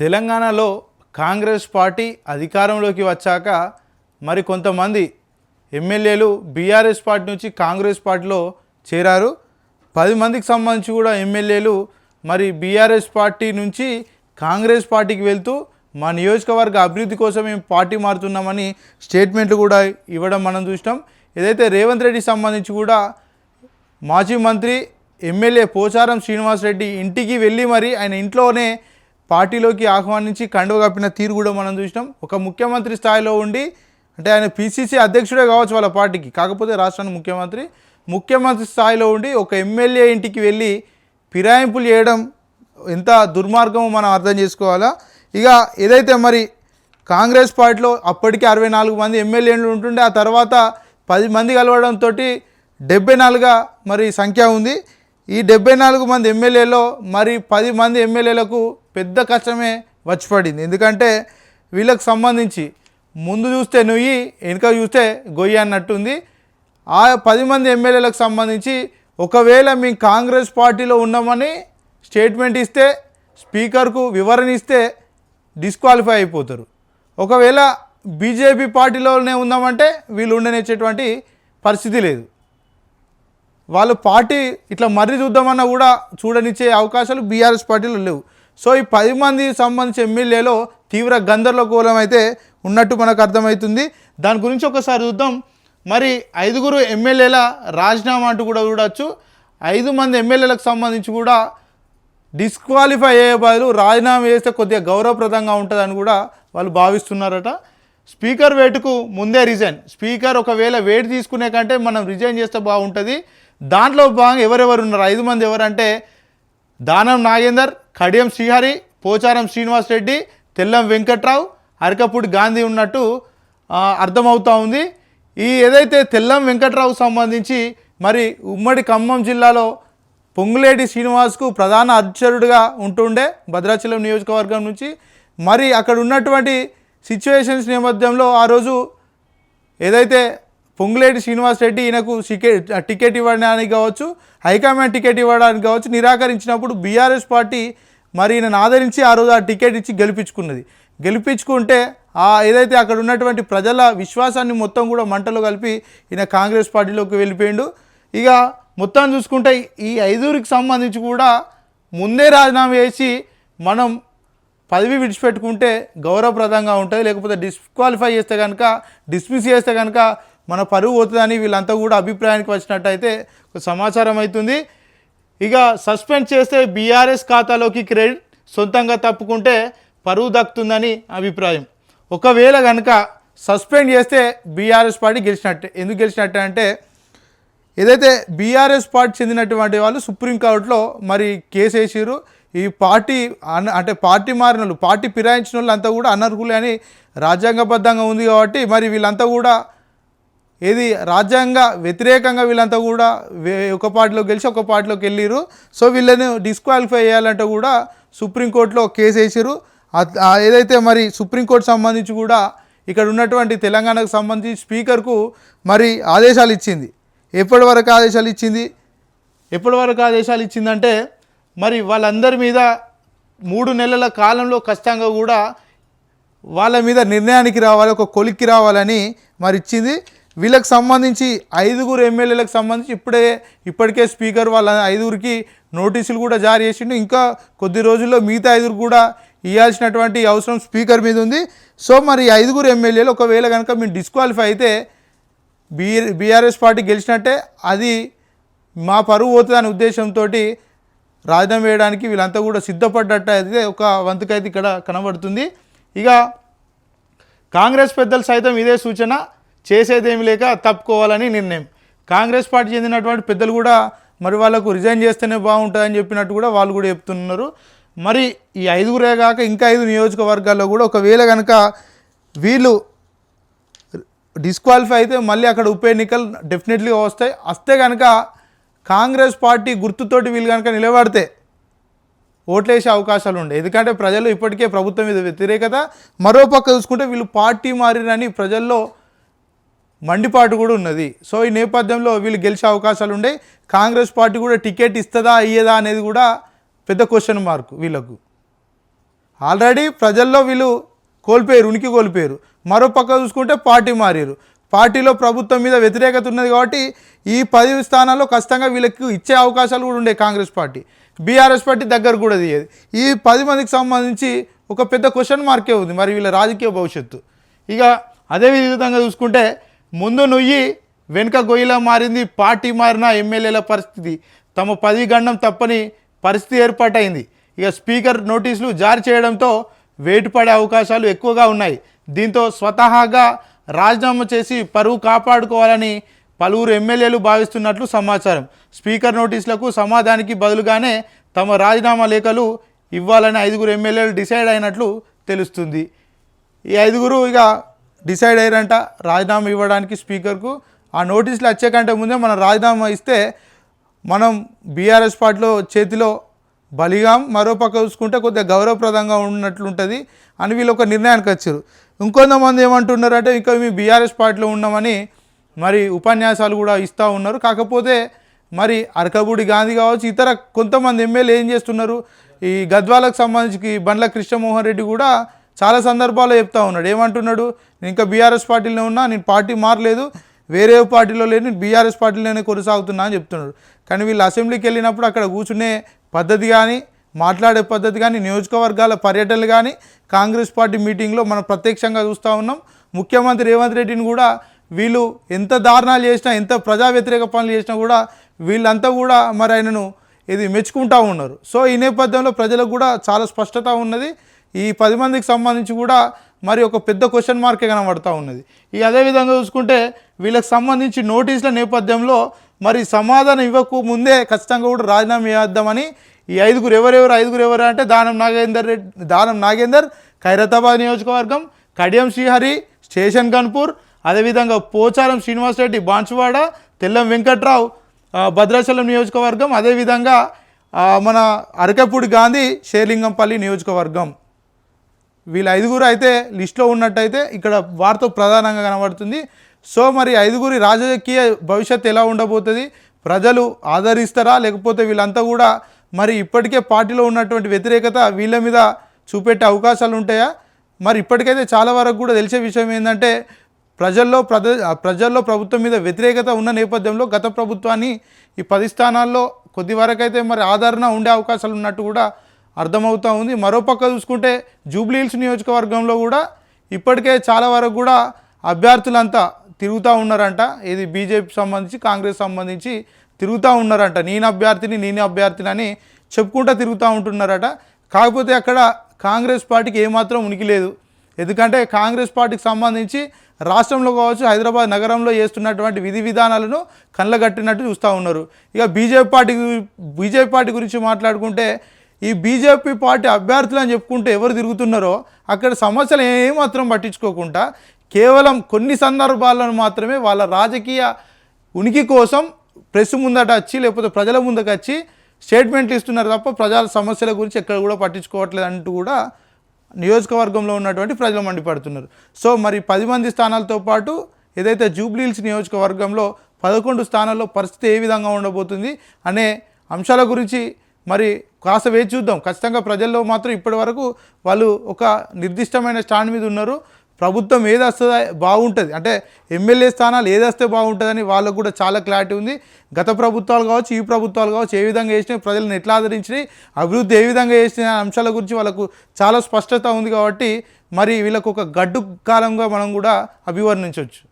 తెలంగాణలో కాంగ్రెస్ పార్టీ అధికారంలోకి వచ్చాక మరి కొంతమంది ఎమ్మెల్యేలు బీఆర్ఎస్ పార్టీ నుంచి కాంగ్రెస్ పార్టీలో చేరారు. పది మందికి సంబంధించి కూడా ఎమ్మెల్యేలు మరి బీఆర్ఎస్ పార్టీ నుంచి కాంగ్రెస్ పార్టీకి వెళ్తూ మా నియోజకవర్గ అభివృద్ధి కోసం మేము పార్టీ మారుతున్నామని స్టేట్మెంట్లు కూడా ఇవ్వడం మనం చూసినాం. ఏదైతే రేవంత్ రెడ్డికి సంబంధించి కూడా మాజీ మంత్రి ఎమ్మెల్యే పోచారం శ్రీనివాసరెడ్డి ఇంటికి వెళ్ళి మరి ఆయన ఇంట్లోనే పార్టీలోకి ఆహ్వానించి కండువ కప్పిన తీరు కూడా మనం చూసినాం. ఒక ముఖ్యమంత్రి స్థాయిలో ఉండి అంటే ఆయన పిసిసి అధ్యక్షుడే కావచ్చు వాళ్ళ పార్టీకి కాకపోతే రాష్ట్రానికి ముఖ్యమంత్రి. ముఖ్యమంత్రి స్థాయిలో ఉండి ఒక ఎమ్మెల్యే ఇంటికి వెళ్ళి ఫిరాయింపులు చేయడం ఎంత దుర్మార్గమో మనం అర్థం చేసుకోవాలా? ఇక ఏదైతే మరి కాంగ్రెస్ పార్టీలో అప్పటికే అరవై నాలుగు మంది ఎమ్మెల్యేలు ఉంటుండే ఆ తర్వాత పది మంది కలవడంతో డెబ్బై నాలుగుగా మరి సంఖ్య ఉంది. ఈ డెబ్బై నాలుగు మంది ఎమ్మెల్యేలో మరి పది మంది ఎమ్మెల్యేలకు పెద్ద కష్టమే వచ్చి పడింది ఎందుకంటే వీళ్ళకి సంబంధించి ముందు చూస్తే నుయ్యి వెనుక చూస్తే గొయ్యి అన్నట్టుంది. ఆ పది మంది ఎమ్మెల్యేలకు సంబంధించి ఒకవేళ మేము కాంగ్రెస్ పార్టీలో ఉన్నామని స్టేట్మెంట్ ఇస్తే స్పీకర్కు వివరణ ఇస్తే డిస్క్వాలిఫై అయిపోతారు. ఒకవేళ బీజేపీ పార్టీలోనే ఉన్నామంటే వీళ్ళు ఉండనిచ్చేటువంటి పరిస్థితి లేదు. వాళ్ళు పార్టీ ఇట్లా మర్రి చూద్దామన్నా కూడా చూడనిచ్చే అవకాశాలు బీఆర్ఎస్ పార్టీలో లేవు. సో ఈ పది మంది సంబంధించి ఎమ్మెల్యేలో తీవ్ర గందరగోళం అయితే ఉన్నట్టు మనకు అర్థమవుతుంది. దాని గురించి ఒకసారి చూద్దాం. మరి ఐదుగురు ఎమ్మెల్యేల రాజీనామా అంటూ కూడా చూడవచ్చు ఐదు మంది ఎమ్మెల్యేలకు సంబంధించి కూడా డిస్క్వాలిఫై అయ్యే బదులు రాజీనామా చేస్తే కొద్దిగా గౌరవప్రదంగా ఉంటుందని కూడా వాళ్ళు భావిస్తున్నారట. స్పీకర్ వేటుకు ముందే రిజైన్. స్పీకర్ ఒకవేళ వేటు తీసుకునే కంటే మనం రిజైన్ చేస్తే బాగుంటుంది. దాంట్లో భాగంగా ఎవరెవరు ఉన్నారు? ఐదు మంది ఎవరంటే దానం నాగేందర్ కడియం శ్రీహరి పోచారం శ్రీనివాస్ రెడ్డి తెల్లం వెంకట్రావు అరకపూడి గాంధీ ఉన్నట్టు అర్థమవుతూ ఉంది. ఈ ఏదైతే తెల్లం వెంకట్రావుకు సంబంధించి మరి ఉమ్మడి ఖమ్మం జిల్లాలో పొంగులేటి శ్రీనివాస్కు ప్రధాన అర్చరుడుగా ఉంటుండే భద్రాచలం నియోజకవర్గం నుంచి మరి అక్కడ ఉన్నటువంటి సిచ్యువేషన్స్ నేపథ్యంలో ఆ రోజు ఏదైతే పొంగులేటి శ్రీనివాస్ రెడ్డి ఈయనకు టికెట్ ఇవ్వడానికి కావచ్చు హైకమాండ్ టికెట్ ఇవ్వడానికి కావచ్చు నిరాకరించినప్పుడు బీఆర్ఎస్ పార్టీ మరి ఈయనను ఆదరించి ఆ రోజు ఆ టికెట్ ఇచ్చి గెలిపించుకున్నది. గెలిపించుకుంటే ఆ ఏదైతే అక్కడ ఉన్నటువంటి ప్రజల విశ్వాసాన్ని మొత్తం కూడా మంటలో కలిపి ఈయన కాంగ్రెస్ పార్టీలోకి వెళ్ళిపోయిండు. ఇక మొత్తం చూసుకుంటే ఈ ఐదుగురికి సంబంధించి కూడా ముందే రాజీనామా చేసి మనం పదవి విడిచిపెట్టుకుంటే గౌరవప్రదంగా ఉంటుంది లేకపోతే డిస్క్వాలిఫై చేస్తే కనుక డిస్మిస్ చేస్తే కనుక మన పరువు పోతుందని వీళ్ళంతా కూడా అభిప్రాయానికి వచ్చినట్టయితే సమాచారం అవుతుంది. ఇక సస్పెండ్ చేస్తే బీఆర్ఎస్ ఖాతాలోకి క్రెడిట్ సొంతంగా తప్పుకుంటే పరువు దక్కుతుందని అభిప్రాయం. ఒకవేళ కనుక సస్పెండ్ చేస్తే బీఆర్ఎస్ పార్టీ గెలిచినట్టే. ఎందుకు గెలిచినట్టే అంటే ఏదైతే బీఆర్ఎస్ పార్టీ చెందినటువంటి వాళ్ళు సుప్రీంకోర్టులో మరి కేసు వేసారు ఈ పార్టీ అన్ అంటే పార్టీ మారిన వాళ్ళు పార్టీ ఫిరాయించిన వాళ్ళు అంతా కూడా అనర్హులే అని రాజ్యాంగబద్ధంగా ఉంది కాబట్టి మరి వీళ్ళంతా కూడా ఏది రాజ్యాంగ వ్యతిరేకంగా వీళ్ళంతా కూడా ఒక పార్టీలో గెలిచి ఒక పార్టీలోకి వెళ్ళిరు. సో వీళ్ళని డిస్క్వాలిఫై చేయాలంటే కూడా సుప్రీంకోర్టులో కేసు వేసారు. ఏదైతే మరి సుప్రీంకోర్టు సంబంధించి కూడా ఇక్కడ ఉన్నటువంటి తెలంగాణకు సంబంధించి స్పీకర్కు మరి ఆదేశాలు ఇచ్చింది. ఎప్పటి వరకు ఆదేశాలు ఇచ్చింది? ఎప్పటి వరకు ఆదేశాలు ఇచ్చిందంటే మరి వాళ్ళందరి మీద మూడు నెలల కాలంలో ఖచ్చితంగా కూడా వాళ్ళ మీద నిర్ణయానికి రావాలి ఒక కొలిక్కి రావాలని మరి ఇచ్చింది. వీళ్ళకి సంబంధించి ఐదుగురు ఎమ్మెల్యేలకు సంబంధించి ఇప్పుడే ఇప్పటికే స్పీకర్ వాళ్ళ ఐదుగురికి నోటీసులు కూడా జారీ చేసిండు. ఇంకా కొద్ది రోజుల్లో మిగతా ఐదుగురు కూడా ఇవ్వాల్సినటువంటి అవసరం స్పీకర్ మీద ఉంది. సో మరి ఐదుగురు ఎమ్మెల్యేలు ఒకవేళ కనుక మీరు డిస్క్వాలిఫై అయితే బీ బీఆర్ఎస్ పార్టీ గెలిచినట్టే అది మా పరువు పోతుందనే ఉద్దేశంతో రాజధాని వేయడానికి వీళ్ళంతా కూడా సిద్ధపడ్డట్టు అయితే ఒక వంతుకైతే ఇక్కడ కనబడుతుంది. ఇక కాంగ్రెస్ పెద్దలు సైతం ఇదే సూచన. చేసేదేమి లేక తప్పుకోవాలని నిర్ణయం. కాంగ్రెస్ పార్టీ చెందినటువంటి పెద్దలు కూడా మరి వాళ్ళకు రిజైన్ చేస్తేనే బాగుంటుందని చెప్పినట్టు కూడా వాళ్ళు కూడా చెప్తున్నారు. మరి ఈ ఐదుగురే కాక ఇంకా ఐదు నియోజకవర్గాల్లో కూడా ఒకవేళ కనుక వీళ్ళు డిస్క్వాలిఫై అయితే మళ్ళీ అక్కడ ఉప ఎన్నికలు డెఫినెట్లీగా వస్తాయి. వస్తే కనుక కాంగ్రెస్ పార్టీ గుర్తుతోటి వీళ్ళు కనుక నిలబడితే ఓట్లేసే అవకాశాలు ఉండే. ఎందుకంటే ప్రజలు ఇప్పటికే ప్రభుత్వం మీద వ్యతిరేకత. మరోపక్క చూసుకుంటే వీళ్ళు పార్టీ మారినని ప్రజల్లో మండిపాటు కూడా ఉన్నది. సో ఈ నేపథ్యంలో వీళ్ళు గెలిచే అవకాశాలు ఉండే. కాంగ్రెస్ పార్టీ కూడా టికెట్ ఇస్తుందా అయ్యేదా అనేది కూడా పెద్ద క్వశ్చన్ మార్క్ వీళ్ళకు. ఆల్రెడీ ప్రజల్లో వీళ్ళు కోల్పోయారు ఉనికి కోల్పోయారు. మరో పక్క చూసుకుంటే పార్టీ మారారు. పార్టీలో ప్రభుత్వం మీద వ్యతిరేకత ఉన్నది కాబట్టి ఈ పది స్థానాల్లో ఖచ్చితంగా వీళ్ళకి ఇచ్చే అవకాశాలు కూడా ఉండే కాంగ్రెస్ పార్టీ. బీఆర్ఎస్ పార్టీ దగ్గర కూడా తీయదు. ఈ పది మందికి సంబంధించి ఒక పెద్ద క్వశ్చన్ మార్కే ఉంది. మరి వీళ్ళ రాజకీయ భవిష్యత్తు. ఇక అదే విధంగా చూసుకుంటే ముందు నుయ్యి వెనుక గొయ్యిలా మారింది పార్టీ మారిన ఎమ్మెల్యేల పరిస్థితి. తమ పది గండం తప్పని పరిస్థితి ఏర్పాటైంది. ఇక స్పీకర్ నోటీసులు జారీ చేయడంతో వేటు పడే అవకాశాలు ఎక్కువగా ఉన్నాయి. దీంతో స్వతహాగా రాజీనామా చేసి పరువు కాపాడుకోవాలని పలువురు ఎమ్మెల్యేలు భావిస్తున్నట్లు సమాచారం. స్పీకర్ నోటీసులకు సమాధానికి బదులుగానే తమ రాజీనామా లేఖలు ఇవ్వాలని ఐదుగురు ఎమ్మెల్యేలు డిసైడ్ అయినట్లు తెలుస్తుంది. ఈ ఐదుగురు ఇక డిసైడ్ అయ్యారంట. రాజీనామా ఇవ్వడానికి స్పీకర్కు. ఆ నోటీసులు వచ్చే కంటే ముందే మనం రాజీనామా ఇస్తే మనం బీఆర్ఎస్ పార్టీలో చేతిలో బలిగాం మరోపక్క చూసుకుంటే కొద్దిగా గౌరవప్రదంగా ఉన్నట్లుంటుంది అని వీళ్ళు ఒక నిర్ణయానికి వచ్చారు. ఇంకొంతమంది ఏమంటున్నారంటే ఇంకా మేము బీఆర్ఎస్ పార్టీలో ఉన్నామని మరి ఉపన్యాసాలు కూడా ఇస్తూ ఉన్నారు. కాకపోతే మరి అరకబూడి గాంధీ కావచ్చు ఇతర కొంతమంది ఎమ్మెల్యే ఏం చేస్తున్నారు? ఈ గద్వాలకు సంబంధించి బండ్ల కృష్ణమోహన్ రెడ్డి కూడా చాలా సందర్భాల్లో చెప్తా ఉన్నాడు. ఏమంటున్నాడు? నేను ఇంకా బీఆర్ఎస్ పార్టీలో ఉన్నా నేను పార్టీ మారలేదు వేరే పార్టీలో లేని నేను బీఆర్ఎస్ పార్టీలోనే కొనసాగుతున్నా అని చెప్తున్నాడు. కానీ వీళ్ళు అసెంబ్లీకి వెళ్ళినప్పుడు అక్కడ కూర్చునే పద్ధతి కానీ మాట్లాడే పద్ధతి కానీ నియోజకవర్గాల పర్యటనలు కానీ కాంగ్రెస్ పార్టీ మీటింగ్లో మనం ప్రత్యక్షంగా చూస్తూ ఉన్నాం. ముఖ్యమంత్రి రేవంత్ రెడ్డిని కూడా వీళ్ళు ఎంత దారుణాలు చేసినా ఎంత ప్రజా వ్యతిరేక పనులు చేసినా కూడా వీళ్ళంతా కూడా మరి ఆయనను ఇది మెచ్చుకుంటా ఉన్నారు. సో ఈ నేపథ్యంలో ప్రజలకు కూడా చాలా స్పష్టత ఉన్నది. ఈ పది మందికి సంబంధించి కూడా మరి ఒక పెద్ద క్వశ్చన్ మార్కే కనబడతా ఉన్నది. ఈ అదేవిధంగా చూసుకుంటే వీళ్ళకి సంబంధించి నోటీసుల నేపథ్యంలో మరి సమాధానం ఇవ్వక ముందే ఖచ్చితంగా కూడా రాజీనామా చేద్దామని ఈ ఐదుగురు ఎవరెవరు ఐదుగురు ఎవరు అంటే దానం నాగేందర్ రెడ్డి దానం నాగేందర్ ఖైరతాబాద్ నియోజకవర్గం కడియం శ్రీహరి స్టేషన్ గన్పూర్ అదేవిధంగా పోచారం శ్రీనివాసరెడ్డి బాన్సువాడ తెల్లం వెంకట్రావు భద్రాచలం నియోజకవర్గం అదేవిధంగా మన అరకపూడి గాంధీ షేర్లింగంపల్లి నియోజకవర్గం. వీళ్ళ ఐదుగురు అయితే లిస్ట్లో ఉన్నట్టయితే ఇక్కడ వారితో ప్రధానంగా కనబడుతుంది. సో మరి ఐదుగురి రాజకీయ భవిష్యత్తు ఎలా ఉండబోతుంది? ప్రజలు ఆదరిస్తారా? లేకపోతే వీళ్ళంతా కూడా మరి ఇప్పటికే పార్టీలో ఉన్నటువంటి వ్యతిరేకత వీళ్ళ మీద చూపెట్టే అవకాశాలు ఉంటాయా? మరి ఇప్పటికైతే చాలా వరకు కూడా తెలిసే విషయం ఏంటంటే ప్రజల్లో ప్రజ ప్రజల్లో ప్రభుత్వం మీద వ్యతిరేకత ఉన్న నేపథ్యంలో గత ప్రభుత్వాన్ని ఈ పది స్థానాల్లో కొద్ది వరకు అయితే మరి ఆదరణ ఉండే అవకాశాలు ఉన్నట్టు కూడా అర్థమవుతూ ఉంది. మరోపక్క చూసుకుంటే జూబ్లీహిల్స్ నియోజకవర్గంలో కూడా ఇప్పటికే చాలా వరకు కూడా అభ్యర్థులంతా తిరుగుతూ ఉన్నారంట. ఇది బీజేపీ సంబంధించి కాంగ్రెస్ సంబంధించి తిరుగుతూ ఉన్నారంట. నేను అభ్యర్థిని నేను అభ్యర్థిని అని చెప్పుకుంటూ తిరుగుతూ ఉంటున్నారట. కాకపోతే అక్కడ కాంగ్రెస్ పార్టీకి ఏమాత్రం ఉనికి లేదు. ఎందుకంటే కాంగ్రెస్ పార్టీకి సంబంధించి రాష్ట్రంలో కావచ్చు హైదరాబాద్ నగరంలో చేస్తున్నటువంటి విధి విధానాలను కళ్ళగట్టినట్టు చూస్తూ ఉన్నారు. ఇక బీజేపీ పార్టీ బీజేపీ పార్టీ గురించి మాట్లాడుకుంటే ఈ బీజేపీ పార్టీ అభ్యర్థులు అని చెప్పుకుంటే ఎవరు తిరుగుతున్నారో అక్కడ సమస్యలు ఏమాత్రం పట్టించుకోకుండా కేవలం కొన్ని సందర్భాలను మాత్రమే వాళ్ళ రాజకీయ ఉనికి కోసం ప్రెస్ ముందట వచ్చి లేకపోతే ప్రజల ముందుకు వచ్చి స్టేట్మెంట్లు ఇస్తున్నారు తప్ప ప్రజల సమస్యల గురించి ఎక్కడ కూడా పట్టించుకోవట్లేదు అంటూ కూడా నియోజకవర్గంలో ఉన్నటువంటి ప్రజలు మండిపడుతున్నారు. సో మరి పది మంది స్థానాలతో పాటు ఏదైతే జూబ్లీహిల్స్ నియోజకవర్గంలో పదకొండు స్థానాల్లో పరిస్థితి ఏ విధంగా ఉండబోతుంది అనే అంశాల గురించి మరి కాస్త వేచి చూద్దాం. ఖచ్చితంగా ప్రజల్లో మాత్రం ఇప్పటి వరకు వాళ్ళు ఒక నిర్దిష్టమైన స్టాండ్ మీద ఉన్నారు. ప్రభుత్వం ఏది వస్తుందో బాగుంటుంది. అంటే ఎమ్మెల్యే స్థానాలు ఏది వస్తే బాగుంటుందని వాళ్ళకు కూడా చాలా క్లారిటీ ఉంది. గత ప్రభుత్వాలు కావచ్చు ఈ ప్రభుత్వాలు కావచ్చు ఏ విధంగా చేసినాయి ప్రజలను ఎట్లా ఆదరించినాయి అభివృద్ధి ఏ విధంగా చేసిన అంశాల గురించి వాళ్ళకు చాలా స్పష్టత ఉంది కాబట్టి మరి వీళ్ళకు ఒక గడ్డు కాలంగా మనం కూడా అభివర్ణించవచ్చు.